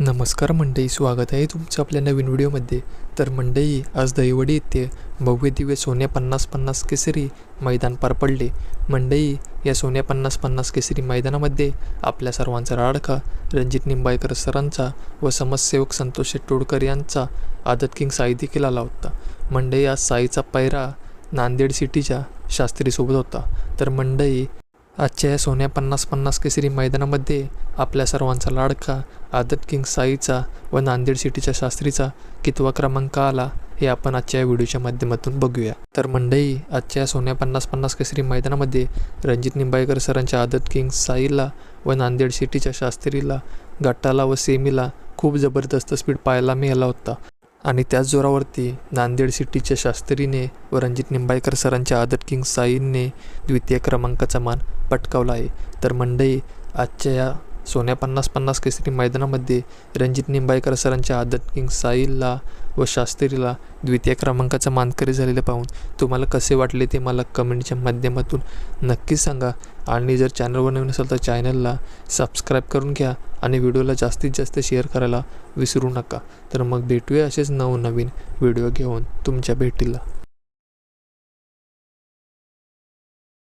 नमस्कार मंडई स्वागत आहे तुमचं आपल्या नवीन व्हिडिओमध्ये. तर मंडई आज दहिवडी येथे भव्य दिव्य सोन्या पन्नास पन्नास केसरी मैदान पार पडले. मंडई या सोन्या पन्नास पन्नास केसरी मैदानामध्ये आपल्या सर्वांचा राडखा रणजित निंबाळकर सरांचा व समाजसेवक संतोष शेट यांचा आदत किंग साई देखील आला होता. मंडई आज साईचा पैरा नांदेड सिटीच्या शास्त्रीसोबत होता. तर मंडई आजच्या या सोन्या पन्नास पन्नास केसरी मैदानामध्ये आपल्या सर्वांचा लाडका आदत किंग साईचा व नांदेड सिटीच्या शास्त्रीचा कितवा क्रमांक आला हे आपण आजच्या या व्हिडिओच्या माध्यमातून बघूया. तर मंडई आजच्या या सोन्या पन्नास पन्नास केसरी मैदानामध्ये रणजित निंबाळकर सरांच्या आदत किंग साईला व नांदेड सिटीच्या शास्त्रीला गटाला व सेमीला खूप जबरदस्त स्पीड पाहायला मिळाला होता. आणि त्याच जोरावरती नांदेड सिटीच्या शास्त्रीने व रणजित निंबाळकर सरांच्या आदत किंग साईने द्वितीय क्रमांकाचा मान पटकावला आहे. तर मंडई आजच्या या सोन्या पन्नास पन्नास केसरी मैदानामध्ये रणजित निंबाळकर सरांच्या आदत किंग साईलला व शास्त्रीला द्वितीय क्रमांकाचा मानकरी झालेलं पाहून तुम्हाला कसे वाटले ते मला कमेंटच्या माध्यमातून नक्कीच सांगा. आणि जर चॅनलवर नवीन असेल तर चॅनलला सबस्क्राईब करून घ्या आणि व्हिडिओला जास्तीत जास्त शेअर करायला विसरू नका. तर मग भेटूया असेच नवनवीन व्हिडिओ घेऊन तुमच्या भेटीला.